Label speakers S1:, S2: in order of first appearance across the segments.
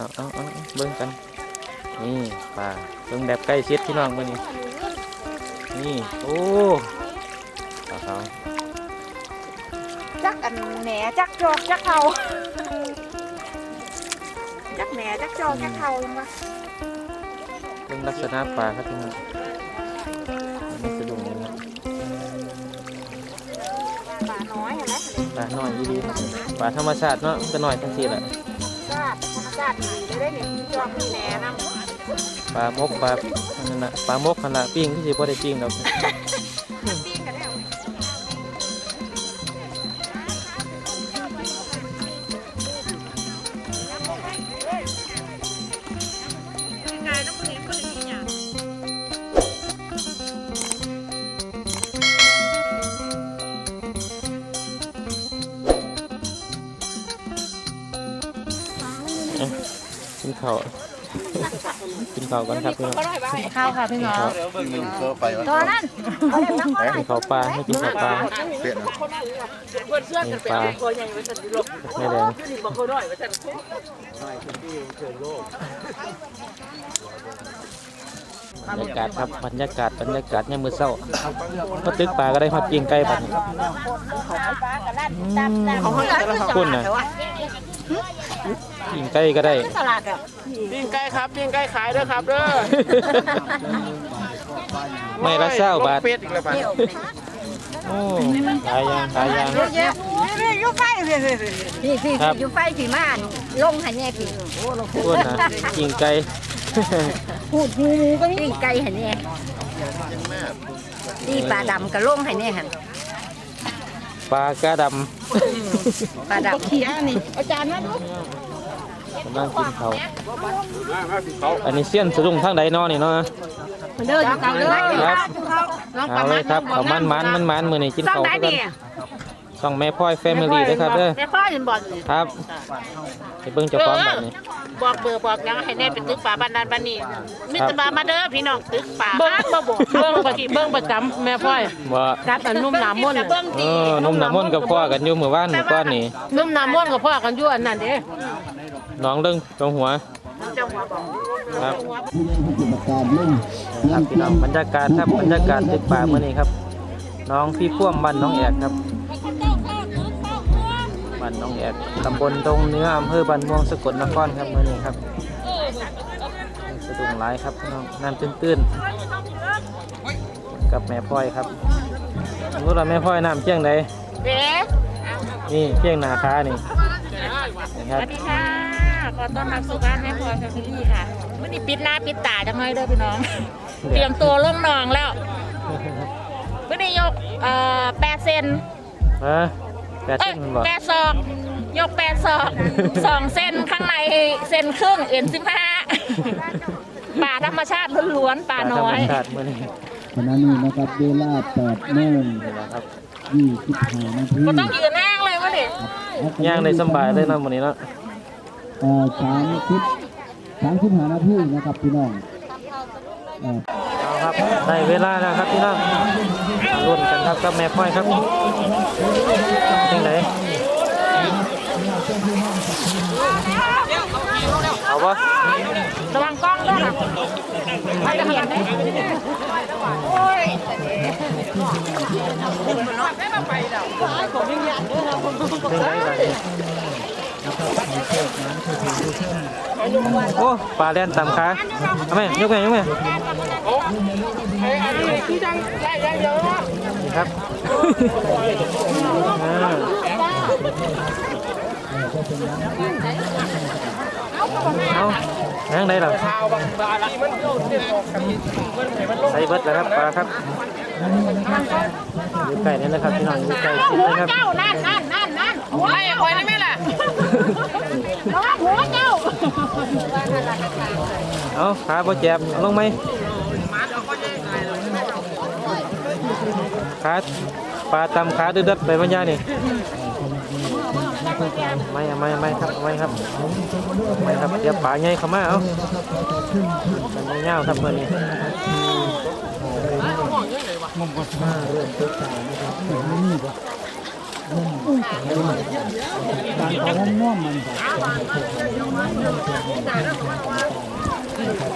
S1: เอาเอาเอาเอาเบิ่งกัน นี่ปลาเบิ่งแบบใกล้ชิดพี่น้องมื้อนี้นี่ โอ้ปลาขาว
S2: จักอันแหนจักจอกจักเทาจักแหนจักจอกจักเทาลงมา
S1: เบิ่งลักษณะปลาครับพี่น้องมันสะดุ้งเลยนะ
S2: ปลาน้อยเห็นไหม
S1: ปลาน้อยดีๆครับปลาธรรมชาติเนาะมันก็น้อยทั้งทีแหละ
S2: ชาติ ธรรมชาติดีเลยได้เนี่ยมีจอกมีแหนนำ
S1: ปลามกปลาอันนั่นน่ะปลามกขนาดปิ้งที่สิบ่ได้ปิ้งดอก
S2: กิน
S1: ข้าวกินข้าวกันครับพี่น้อง
S2: ข้าวค่ะพี่น้อง
S3: ไปวะ
S2: ตัวนั้น
S1: กินข้าวปลาให้กินข้าวปลา
S3: เปลี่ยน
S1: นี่ปลาแม่แดงบรรยากาศครับบรรยากาศบรรยากาศเนี่ยามมือเศร้าก็ตึกปลาก็ได้ฮอดปิ้งไก่บัดนี้คุณน่ะ ปิ้งไก่ก็ได้
S2: ตลาดอะ
S4: ปิ้งไก่ครับปิ้งไก่ขายเด้อครับเด้อ
S1: ไม่ละเศร้าบาท
S4: เป็ดอีกแล้วบาท
S1: โอ้หลายอย่างหลายอย่าง
S2: นี่อยู่ไฟเลย
S5: พี่พี่
S1: ครับ
S5: อยู่ไฟผีม่านลงหันแน่พี่
S1: คุณนะปิ้งไก่
S5: พูดงูงูก็นี่ไก่หันแน่นี่ปลาดำกับลงหันแน่หัน
S1: ปลากระด
S5: ปลาดำ
S2: เขียนี่อาจารย์มาดูำ
S1: กำลังกินข้าวอันนี้เสี้ยนสะดุ้งทางใดเนอนี่เนาะ
S5: เด้ออยู่กลางเลย
S1: ครับเอาเลยครับเขามันมันมันมันมือนี่กินข้าวกันส่องแม่พ่อยแฟมิลี่ด้วยครับเด้อ
S2: แม่พ่อยันบอก
S1: ครับไปเบิ่งเจ้าของบัดนี้
S2: บอกเบอร์บอกยังให้แน่เป็นตึกป่าบ้านนั้นบ้านนี้มิตรมามาเด้อพี่น้องตึกป่าเบิ้งบ่บอก
S4: เบิ้งประเบิ้งประจำแม่พ่อย
S1: บ่
S4: กัดอันนุ่มหนามม่วน
S2: เบิ้ง
S1: เอ
S2: ดี
S1: อนุ่มน้ำมนต์กับพ่อกันอยู่มื้อวานมื้อก่อนนี่
S4: นุ่มหนามม่วนกับพ่อกันอยู่อันนั้นเด้
S1: น้องเรื่องตรงหัวครับครับพี่น้องบรรยากาศครับบรรยากาศตึกป่ามื้อนี้ครับ น้องพี่พ่วงบ้านน้องแอกครับบ้านน้องแอกตำบลตรงเนื้ออำเภอบ้านม่วงสกลนครครับมื้อนี้ครับสะดุ้งหลายครับพี่น้องน้ำตื้นๆกับแม่พ่อยครับรู้ว่าแม่พ่อยน้ำเจียงใด
S2: เด้
S1: นี่เจียงหนาคานี่นะค
S2: ส
S1: รับ
S2: วัสดีค่ะ ขอต้อนรับสู่บ้านแม่พลอยแฟมิลี่ค่ะวันนี้ปิดหน้าปิดตาจังเลยเด้อพี่น้อง เตรียมตัวลงหนองแล้ววันนี้ยกเอ่อแปดเซน
S1: ฮะแปด
S2: เอ้
S1: เส้
S2: ย
S1: นมันบอก
S2: แปดศอกยกแปดศอกสองเส้นข้างในเส้นครึ่งเอ็นสิบห้าป่าธรรมชาติล้วนๆป่าน้อย
S1: ธรรมชาติมื้อนี้
S6: ขณะนี้นะครับเวลา8โมง
S1: นี่แหละครับ
S6: 25นาที
S2: ก็ต้องยืนนั่งเลยวะนี่
S1: ย่างได้สำบายเลยเนาะ มื้อนี้เนาะ
S6: เอ่อ30 35นาทีนะครับพี่น้องเอา
S1: ครับได้เวลาแล้วครับพี่น้องรุ่นกันครับกับแม่พ่อยครับยังไงเอาปะ
S2: ระวังกล้องด้วยนะไม่ได้เห็นไหม
S1: ยังไงกัน โอ้ปลาแล่นตำขาเอาไหมยกไหมยกไหมนี่ครับอ่าเอายังไงล่ะใส่เบิดแล้วครับปลาครับอยู่ใกล้นี่นะครับพี่น้องอยู่ใกล้ชิดนะครับ
S2: เจ้านั่นนั่น ไอ้คอยได้ไหมล่ะระวังหัวเจ้า
S1: เอาขาบ่เจ็บเอาลงไหมขาปลาตำขาดืดๆไปบรรยานี่ไม่เอาไม่ไม่ครับเอาไม่ครับไม่ครับเดี๋ยวปลาใหญ่เข้ามาเอามันไม่เงาวครับเมื่อนี้
S6: การเขาห้องน้อมมันแบบนะครับ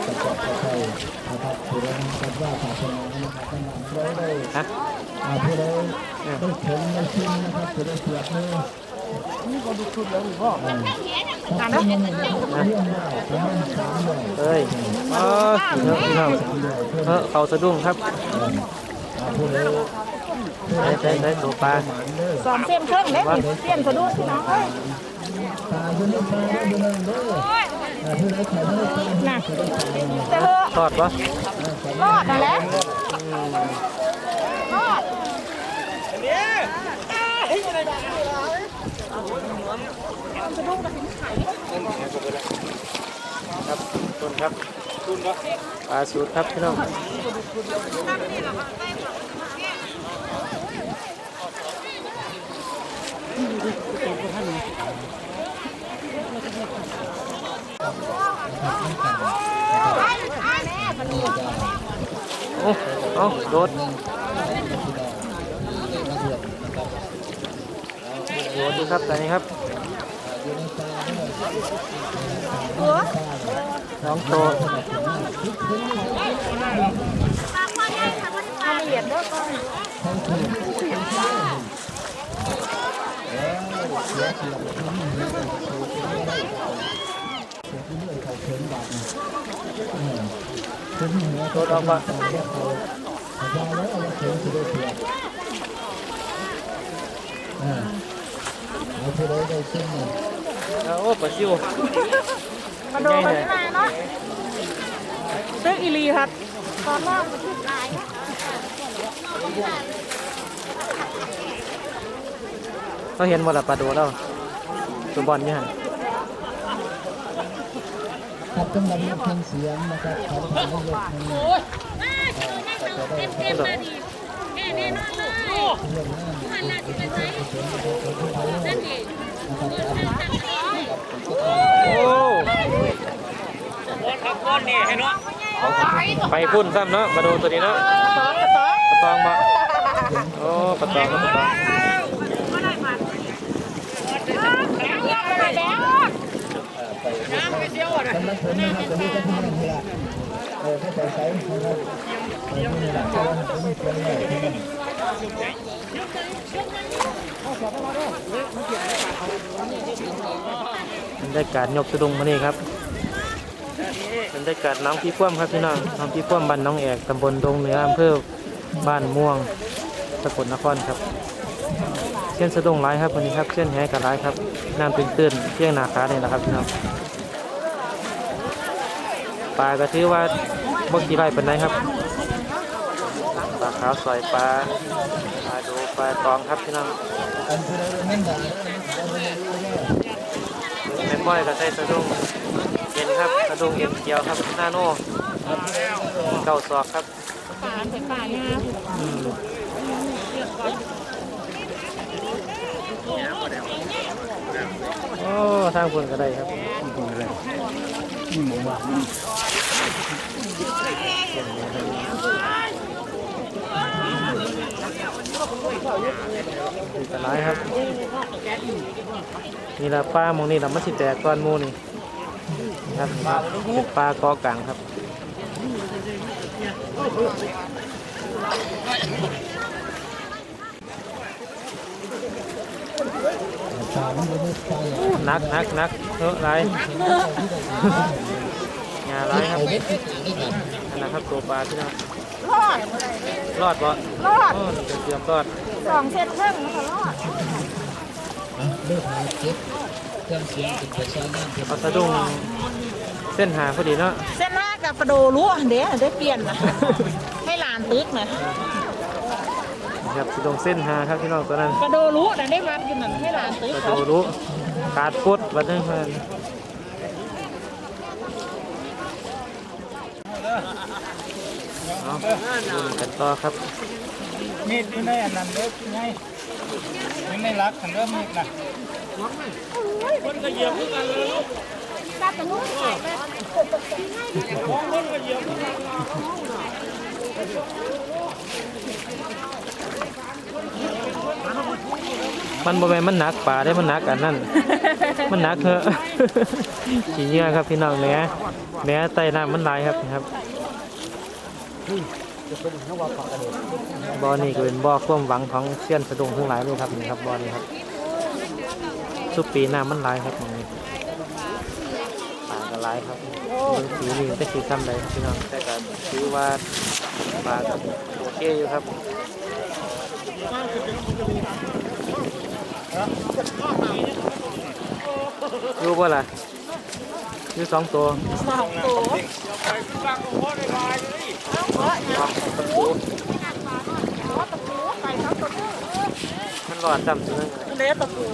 S6: ประกอบกับใครนะครับผู้ใดนะครับว่าศาสนานะครับท่านเราได้ผู้ใดได้เข็นได้ชิมนะครับผู้ใดเสียบมือนี่ก็ดูชุดแล้วหรือเปล่าการนั้นเรื่องได้ประมาณสามร้อย
S1: เอ้ยเออง
S6: สามร้อยเอ
S1: อเขาสะดุ้งครับ ได้ได้ได้ตัวปลา
S2: สองเส้นเครื่องเล็กเส้นสะดุ้งพี่น้องเอ้ย
S6: ตาอยู่ในตาอยู่ในเด้ออ่าผู้ใดใส่
S2: นแต่เถอะ
S1: ทอดปะ
S2: รอดนั่นแหละรอด
S1: ครับต้นครับ ปลาสูตรครับพี่น้องโอ้เอาโดดโดดดูครับตอนนี้ครับ น้องโต
S2: ละเอียดเด้อก่อน
S1: โดดออกมา
S6: อ่าเอาผู้ใดได้ชิมเนี่ย
S1: เอาโอ้ปลาซิว
S2: มาดูกันที่ไหนเนาะเรื่องอีลีครับตอนแรกมันชื่อลาย
S1: เขาเห็นว่าละปลาโดแล้วตัวบอลนี่ฮะ
S6: ครับต้องรับฟังเสียงนะครับของทางนายกมัน
S1: เต็มเต็มมาดี
S6: เรื่องหน้านะครับ
S1: โอ้ไปพุ่นซ้ำเนาะมาดูตัวนี้เนาะปลาตองมาโอ้ปลาตองปลาตอง
S2: อะไรแล้ว
S6: สำหรับผมนะครับจะมีกระทั่งนี่แหละเออเข้าใจใช้นะครับ มัน
S1: บรรยากาศยกสะดุงมานี่ครับบรรยากาศน้องพี่พ่วมครับพี่น้องน้องพี่พ่วมบ้านน้องแอกตำบลดงเหนืออำเภอบ้านม่วงสกลนครครับเส้นสะดุงร้ายครับวันนี้ครับเส้นแหกับร้ายครับน้ำตื้นๆเที่ยงนาคาเนี่ยแหละครับพี่น้องปลาก็ถือว่าบกกี่ไรเป็นไรครับาขาวสวยปลาปลาดูปลาตองครับพี่น้อง
S6: เราเน้นด่า
S1: แม่ป้อยก็ใส่สะดุ้งเอ็นครับสะดุ้งเอ็นเกียวครับหน้าโน่เก้าศอกครับ
S2: ป่าเป็นป่างาม
S1: โอ้ทางคนก็ได้ครับคนก็ไดีกัน ร้ายครับนี่ละปลามองนี่ละมัสิแตกก้อนมูนี่ครับเป็นปลากอกลางครับ
S6: นั
S1: กนักนักเออไรงานไรครับอันนะครับตัวปลาที่นั่น
S2: รอด
S1: รอดปะ
S2: รอด
S1: โอ้นี่ก็เตรียมรอด
S2: สองเส้นเครื่องมันก็รอด
S6: เลือกหาเก็บเครื่องเสียงติดกระชากน้ำ
S1: เอาสะดุ้งเส้นหาพอดีเนาะ
S2: เส้นหน้ากับกระโดรู้เดี๋ยวได้เปลี่ยนนะให้หลานตึกนะ
S1: ครับสะดุ้งเส้นหาครับพี่น้องตัวนั้น
S2: กระโดรู้นะได้วัดกันนั่นให้หลานตึก
S1: กระ
S2: เขา
S1: โดรู้ขาดพุดวัดได้เพื่อนาดูกันต่อครับ
S3: มีดอยู่ในอันนั้นเด้อไงอยู่ในรักขันเริ่มมีดนะ
S1: มันก็เหยียบขึ้
S3: กันเลยลูก
S2: ตาตะลุ่ย
S1: มันู้นมันบวแม่มันหนักป่าได้มันหนักอันนั้นมันหนักเหอะชี้เงี้ยครับพี่น้องเนี้ยเนี้ยไตน้ำมันลายครับครับ บ่อนี่ก็เป็นบ่อความหวังของเซียนสะดุ้งทั้งหลายเลยครับนี่ครับบ่อนี้ครับทุกปีน้ำมันหลายครับตรงนี้ป่าก็หลายครับเบิ่งสีนี่แต่สีซ้ำใดครับพี่น้องแต่ก็ถือว่าป่าก็โอเคอยู่ครับอยู่บ่ล่ะ อยู่สองตัวสองตัวมันรอดจำตัวนึง
S2: เลสตะปู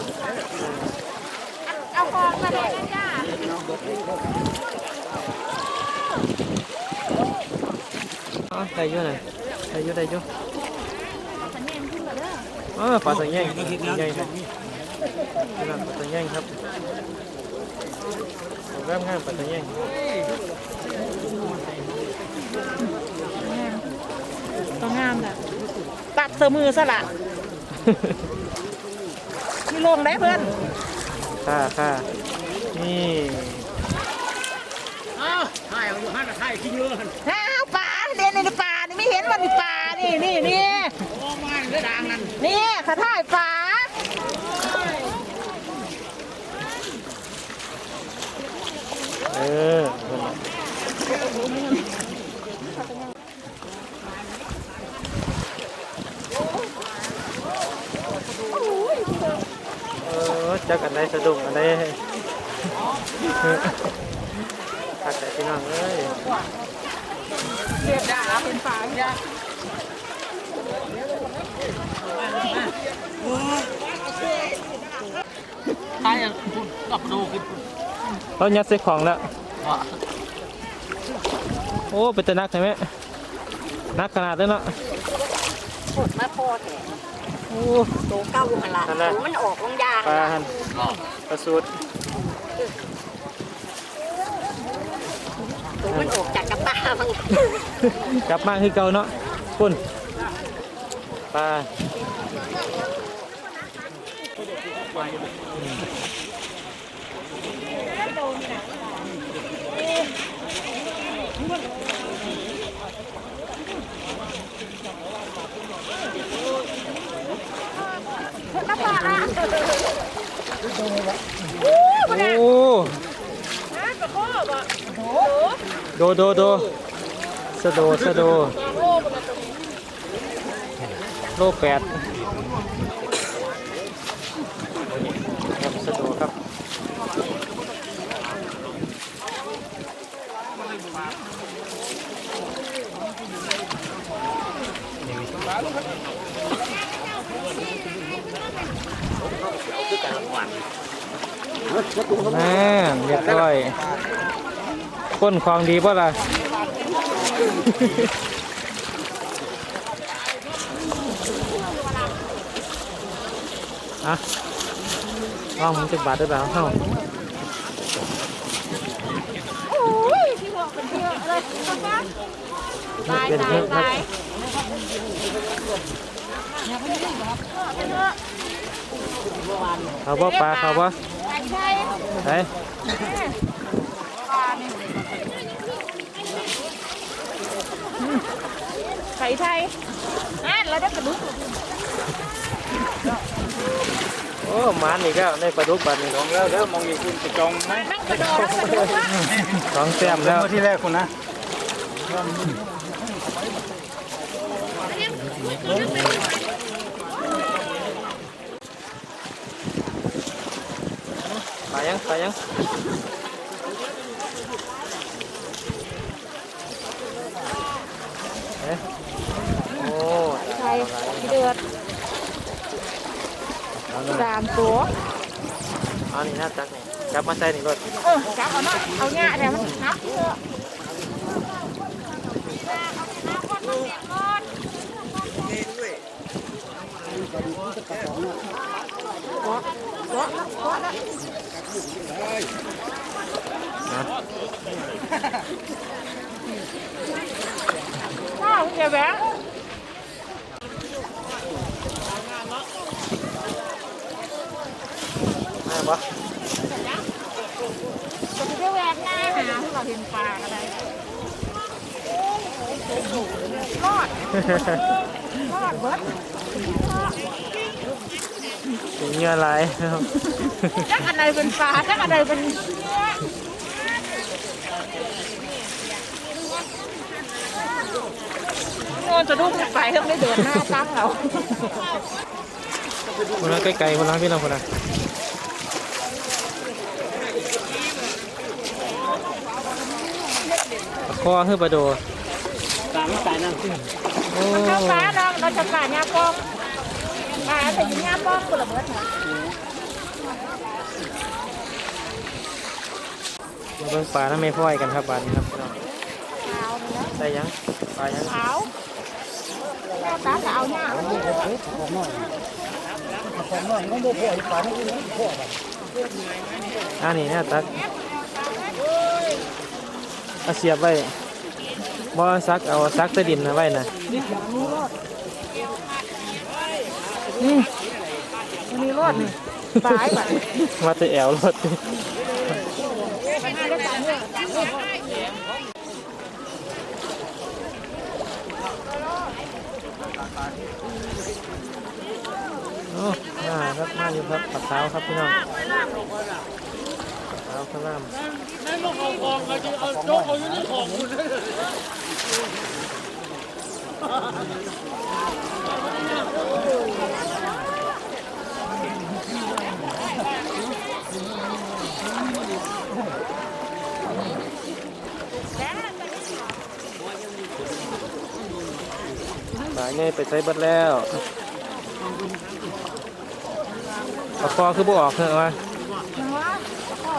S2: เอาฟองมาเลยจ้า
S1: อ๋อได้อยู่น่ะได้อยู่ได้อยู่เออปลาสังแยงใหญ่ครับปลาสังแยงครับ เอาแก้มง่ามปลาสังแยง
S2: ต้องงามน่ะตัดเสมือซะละนี่ลงได้เพื่อน
S1: ค่ะค่ะนี่
S2: อ้าวปลาเด่นในปลานี่ไม่เห็นมันในปลานี่นี่นี่นี่ขาถ่ายปลา
S1: เออเออจักอันใดสะดุ้งอันใดตักแต่พี่น้องเอ้ย
S2: เรียบด่าเป็นปลาจ้ะ
S3: ใช่ะคุณกับดูคือ
S1: เรายัดใส่ของแล้ว โอ้เป็นตะนักใช่ไหมนักขนาดเลยเนาะ
S5: ปวดมาพอแท้
S1: โอ้
S5: โตเก้าหันละ
S1: นั่นแหละ
S5: โตมันออกลงยา
S1: ปลาหันปลาสูตร
S5: โตมันออกจากกระตามัน
S1: กลับมาคือเก่าเนาะคุณปลา โอ้โดโดโดสะโดสะโดโลแปดครับสะโดครับ น่าเรียบร้อยก้นของดีป่ะล่ะอะลองมันจะบาทได้แล้วเฮ้าเป็นเพื่อนครับ เขาบ่ปลาเขาบ่ไหน
S2: ไข่ไทยอะเราได้กระดูก
S1: โอ้หมันอีกแล้วในปลาดุกบัดนี้
S3: ลองแล้วเด้อมองอีกคุณจะจองไหม
S2: นั่งกระโดดนั่งกระโดดวะ
S1: สองแต้มแล้ว
S3: เมื่อที่แรกคุณนะ
S1: ไปยังไปยังเอ๊ะโอ้
S2: ไข่เดือดสามตัว
S1: เอานี่น่าจักนี่จับมาใส่นี่รถ
S2: เออจับเอาเนาะเอาเงี้ยแต่มันนับเยอะ ว้าวเจ๋งแบง
S1: วะ
S2: จะไปแหวกห น้าหาที่เราเห็นปลาอะไรรอดรอดเบิด
S1: สีเหงื่อไหลายครับ
S2: จักอันใดเป็นปลาจักอันใดเป็นเนื้อโน่นจะดูไปเพิ่งได้เดินหน้าตั้งเรา
S1: คนนั้นไกลๆคนนั้นพี่น้องคนนั้นคอคือปลาโด
S3: ตามสายนั่น
S1: โอ้
S2: เข้าฟ้าน้องเราจะป่าหญ้าป้องป่าแต่ยิงหญ้าป้องคนละเบิดนะ
S1: มาเบิ่งปลาน้ำไม่พ่อยกันครับบานนี้ครับพี่น้องได้ยังปลายัง
S2: ขาวหน้าตาจะเอาหน้า
S6: ของน้อยมันบ่พออีกปลาทั้งอื่นมันพอบัด
S1: อ่านี่เนี่ยตักเอาเสียบไว้ บ่ซักเอาซักใต้ดินนะไว้นะ
S2: มีรอดนี่ตายแบบ
S1: ว่าแต่แอวรถโอ้มาครับมาอยู่ครับปักเท้าครับพี่น้องปัก เอาข้างล่างนั่ลูกของกองเขาจะเอาโจ๊กเอาอยู่ในของคุณได้เลยสายนี่ไปใช้บัตรแล้วปะคอคือบ่ออกเถอะวะ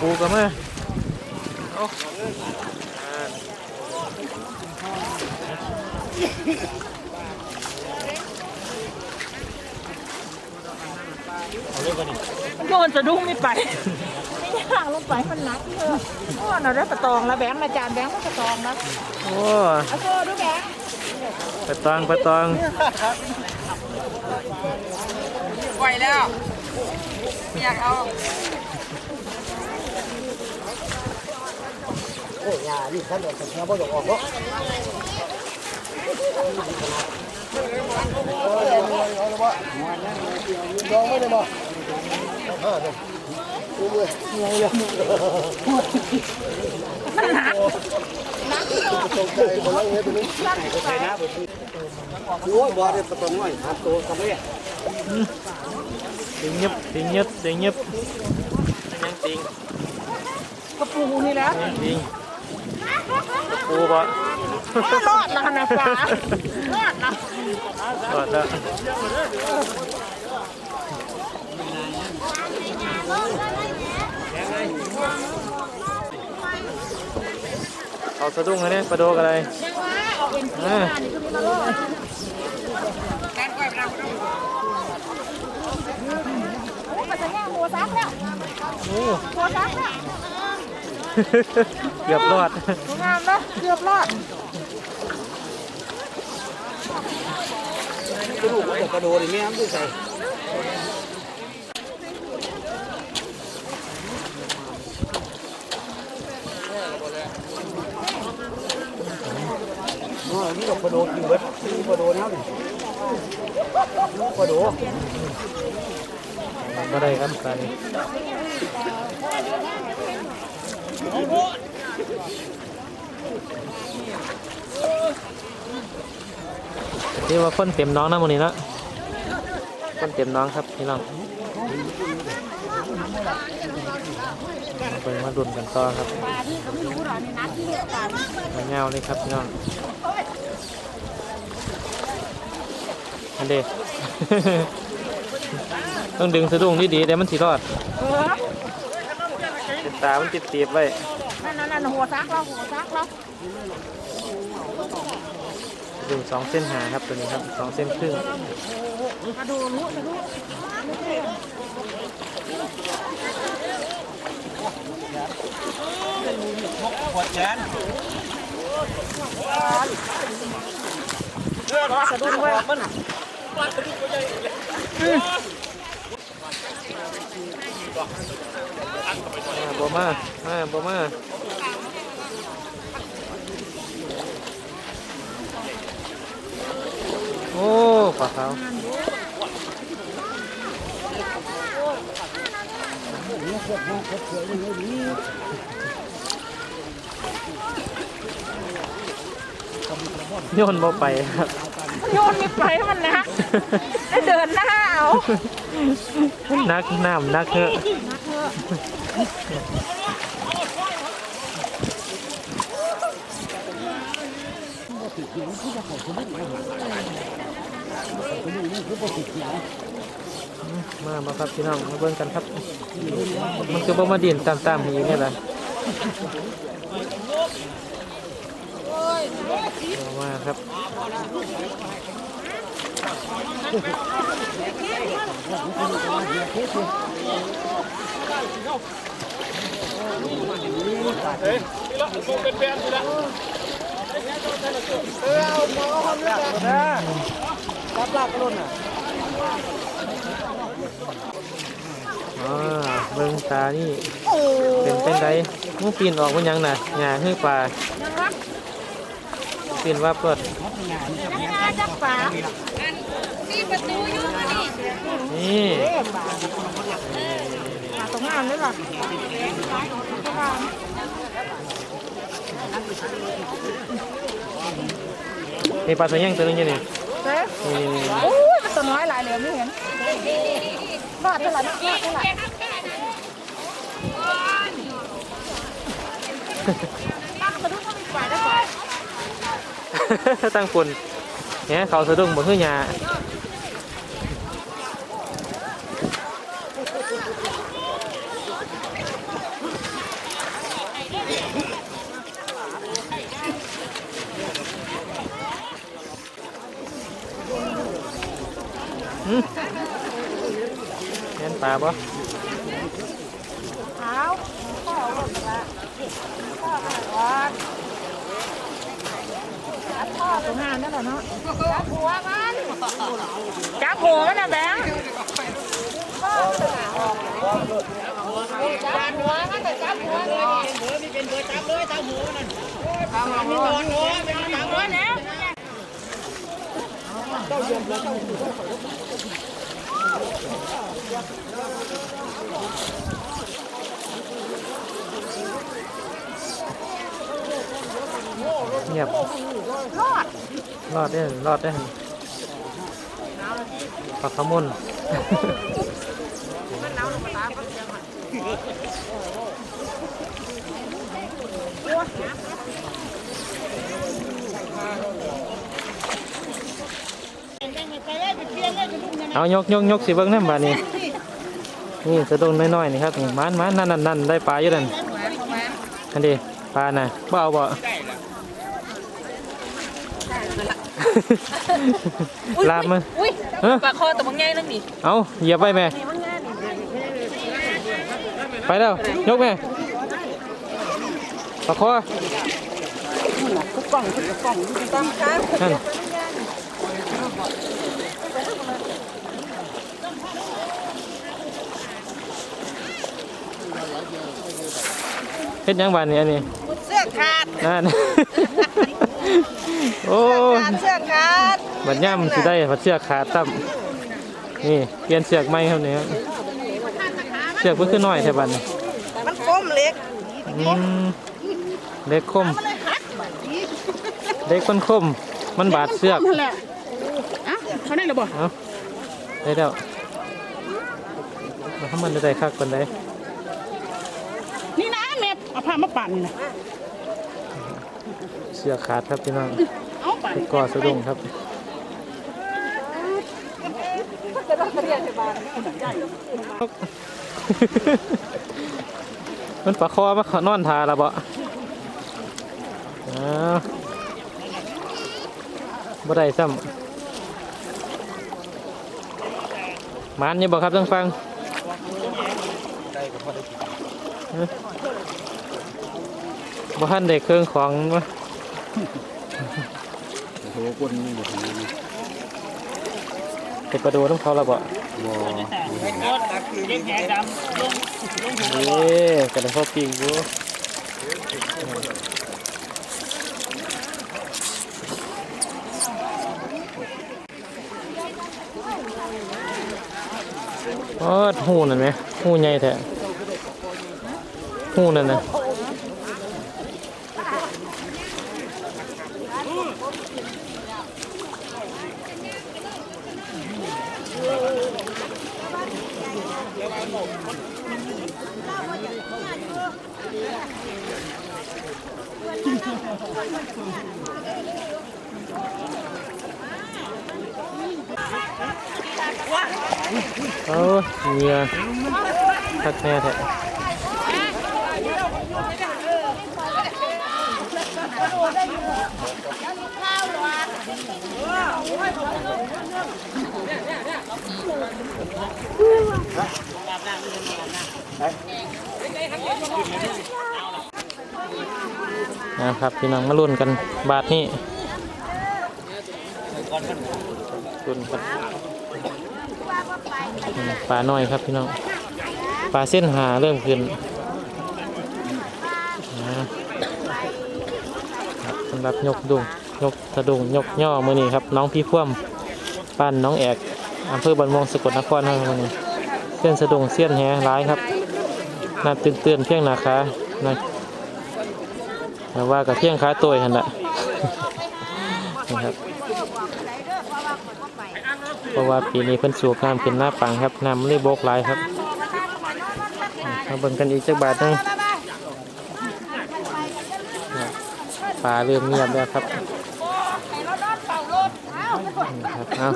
S1: ปูก็มาเอาอ่า
S2: โยนจะดุ้งไม่ไปไม่ย่างลงไปมันหนักเยอะโอ้เราได้ประตองแล้วแบงค์อาจารย์แบงค์ก็ประตองแล้ว
S1: โอ้
S2: เอาโซ่ดูแบงค์
S1: ไปตองไปตอง
S5: ปล่อยแล้วอยากเอา
S6: โอ้ยานี่คันออกจากแถวบ่ดอกออกเนาะลองไม่ได้บ่อ่าเด้อโอ้ยยังยังมันหนักตกใจคนละเฮ็ดนี่โอ้ยบ่ได้ประตงน้อยหาตัวกับแม่
S1: ติงเงียบติงเงียบติ งเงียบยังติง
S2: กระปูนี่แล้ว
S1: ยังติงกระปูบ่
S2: รอดนะนะฟ้ารอดนะ
S1: รอดแล้วเอาสะดุ้งเลยเนี่ยปลาโดกอะไร
S2: ยังว่าออกเป็นสี
S1: อ่า
S2: นี่คือมีมาโลดโอ้ยมันจะแย่งโมซักแล้ว
S1: โอ้
S2: โมซักแล้ว
S1: เกือบรอด
S2: สวยงามนะเกือบรอด
S3: กระดูกมันจะกระโดดนี่แม่มันใส่อ๋อนี่ดอกกระโดดอยู่เบิดนี่กระโดดแล้วนี่กระโดด
S1: มาได้ครับตอนนี้ นี่ว่าคนเต็มน้องนะมันนี้เนาะคนเต็มน้องครับพี่น้องไปมาดุนกันต่อครับ
S2: ปลาที่เขาไม่รู้หรอในนัดที่เรียกกัน
S1: มาเงาเลยครับพี่น้องอันเดต้องดึงสะดุ้งดีๆเดี๋ยวมันสิรอดเป็นตา มันติดตีบๆไว้
S2: นั่นนั่นนั่นหัวซักเราหัวซักเรา
S1: สะดุ้งสองเส้นหาครับตัวนี้ครับสองเส้นครึ่ง
S2: มาดูรู้มาดู
S3: ปวดแขน
S2: สะดุ้งเว้ย
S1: มาบ่มามาบ่มาโอ้ปลาขาว โยนบ่ไปครับ
S2: โยนมีไปให้มันนะได้เดินหน้าเอา
S1: นักน้ำนักเถอะ มาบ่ครับพี่น้องมาเบิ้งกันครับ มันคือบ่มาดินตามๆอยู่นี่ยแหละมาครับเฮ้ยละคงเป็นแฟนอยู่ละเอ้เาหมอคขาเลือกนะรับหลับกระโดดน่ะ อ่าเบิ่งตานี่เป็นเป็นไดมูปีนออกมันยังน่ะหญ้าให้ปลาปีนว่าเปิด
S2: จักป่า
S1: นี่
S2: ป่าตรงงานเลยล่ะ
S1: นี่ปลาตัวยังตัวนึงอยู่นี่
S2: เจ๊
S1: นี่
S2: โอ้ยมันตัวน้อยหลายเหลี่ยมไม่เห็น รอดเท่าไหร่นะรอดเท่าไหร่ตั้งสะดุ้งก็มีฝ่าได้ฝ่าย
S1: ตั้งปูนเนี่ยเขาสะดุ้งบ่คือหญ้า ปลาบ่
S2: เท้าพ่อเอาลงมาละพ่อเอาก่อนจับพ่อตรงงานนั่นแหละเนาะจับหัวมันจับหัวมันนะแบงค์พ่อมันน่ะออกจับหัวมันแต่จับหัวเลยจับหัวแล้ว
S1: เงียบ
S2: รอด
S1: รอดได้รอดได้ปลาขมุน เอายกยกยกสิเบิ้งน้ำบาดนี้นี่สะดุ้งน้อยๆนี่ครับนี่มันมันนั่นนั่นนั่นได้ปลาอยู่นั่นอันดีปลาน่ะบ่เอาบ่ลาบมือ
S2: อุ้ย
S1: เอ้อ
S2: ปลาคอตัวมันใหญ่นึงนี่
S1: เอาเหยียบไปแม่ไปแล้วยกแม่ปะคอนั่นเฮ็ดหยังบานนี่อันนี้
S5: เสื้อขาด
S1: นั่น โอ้
S5: ขาดเสื้อขาด
S1: บัดย่ำสิได้ผัดเชือกขาดตั้มนี่เปลี่ยนเชือกใหม่ครับนี่ครับเชือกเพิ่นขึ้นน้อยแท่บัดนี้
S5: มันก้มเล็ก
S1: อืมเล็กคมเล็กมันคม มันบาดเสือก
S2: นั่นแหละอะเขาได้หรือเปล่า
S1: เอาได้แล้วมาทำมันได้คักคนใด
S2: นี่นะแม่ เอาผ้ามาปั่นนะ
S1: เสือกขาดครับพี่น้อง
S2: เอาไป
S1: ติดก่อสะดุ้งครับมันปลาคอมาขอนอนทาและบ่อ้าวบ่ได้ซ้ำมันนี่บ่ครับต้องฟังฮะ บ่ทันได้เครื่องของวะ
S3: โอ้โหคนนี่บ่ถึงนี่
S1: เก็บประดูต้องเขาและบ่
S3: บ่
S1: เอ๊ะกระดาษเขาปีกอยู่อ๋อหูนั่นไหมหูใหญ่แท้ หูนั่นนะเออเมียทักแน่แท้ นะครับพี่น้องมาลุ้นกันบาทนี้ลุ้นกันปลาน้อยครับพี่น้องปลาเส้นหาเริ่มขึ้นนะครับสำหรับยกดุงยกสะดุงยกย่อมือนี้ครับ น้องพี่พ่วมปั้นน้องแอกอำเภอบันมวงสกลนครครับมือนี้เส้นสะดุงเส้นแหร้ายครับน้ำตื่นๆเพียงนาคานะแต่ว่ากับเที่ยงขาตัวหันละนะครับเพราะว่าปีนี้เพิ่นสูบน้ำขึ้นหน้าปังครับน้ำมันเลยบกหลายครับมาเบิ่งกันอีกจักบาทนึง ปลาเริ่มเงียบแล้วครับนี่ครับเอา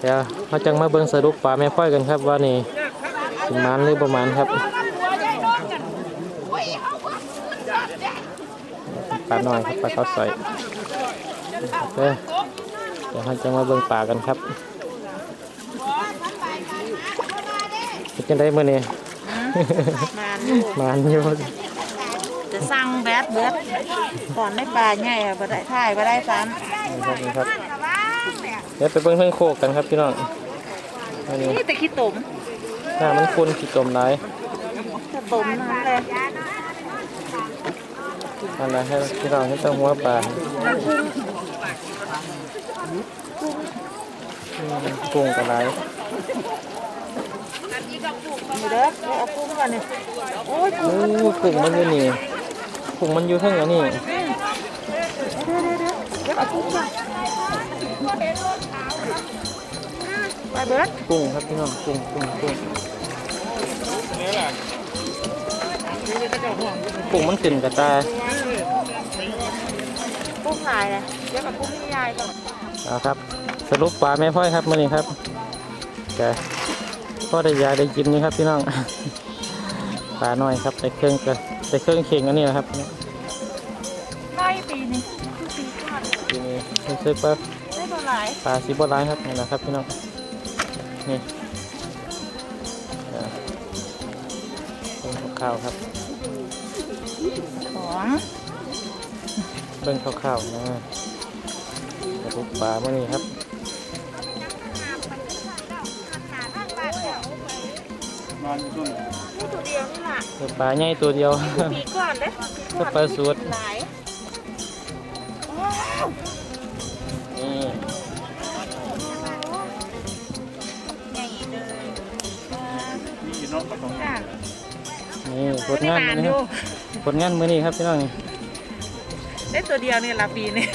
S1: เดี๋ยวเราจังมาเบิ่งสรุปปลาแม่พ่อยกันครับว่านี่ถึงมันหรือประมาณครับปลาหน่อยครับปลาข้าวสอยโอเคเดี๋ยวเราจะมาเบิ่งปลากันครับเป็นจังไดมื้อนี้
S2: มาน
S1: มานอยู่
S2: จะสั่งแบด เบิดก่อนได้ปลาใหญ่อะบ่ได้ถ่ายบ่ได้ซ้
S1: นี่ครับนี่ครับเดี๋ยวไปเบิ่งเพิ่งโคกกันครับพี่น้องอันนี้ำ
S2: นี่แต่ขี้ตุ่ม
S1: หน้ามันคุ้นขี้จมหลาย
S2: ถ้าตุ่มนั่นเลย
S1: อันนั้นให้พี่น้องให้ต้องหัวปลาอืมกุ้งกับหลาย
S2: นี่เด้อเอากุ้งก่อนนี่โอ้ย
S1: โอ้กุ้งมันอยู่นี่ กุ้งมันอยู่เทั้งอันนี้
S2: เดี๋ยวเอากุ้งก่อนไปเบิร์ด
S1: กุ้งครับพี่น้องกุ้งกุ้งกุ้งกุ้งมันขึ้นกับตา
S2: กุ้งหายเลยเดี๋ยวเอากุ้งให้ยายก่อน
S1: เอาครับ สรุปปลาแม่พ่อยครับมื่อนี้ครับแกพ่อได้ยายได้กินนี่ครับพี่น้องปลาน้อยครับใส่เครื่องก็ ใส่เครื่องเข่งอันนี้นะครับ
S2: ไล่ปีนี่คือปีก่อน
S1: ทีนี้ไม่ใช่ปลา
S2: ได้บ่หลาย
S1: ปลาสีบัวร้ายครับนี่นะครับพี่น้องนี่อ่าเป็นข้าวๆครับ
S2: ของ
S1: เบิ่งข้าวๆนะสรุปปลามื่อนี้ครับ
S3: นอนอยู่ช่วง
S2: นี่ตัวเดียวนี่ ล่ะ
S1: ปลาใหญ่ตัวเดียว
S2: ปีก่อนเด้
S1: ก็ปลาสูตร
S2: หลาย
S1: นี่
S2: ใหญ่เลย
S3: นี่เนาะก็ต้อง
S2: ค่ะ
S1: นี่ผล
S2: นี่
S1: งานมื้อนี้ครับผลงานมื้อนี้ครับพี่น้องนี่
S2: ได้ตัวเดียวเนี่ยละปีนี่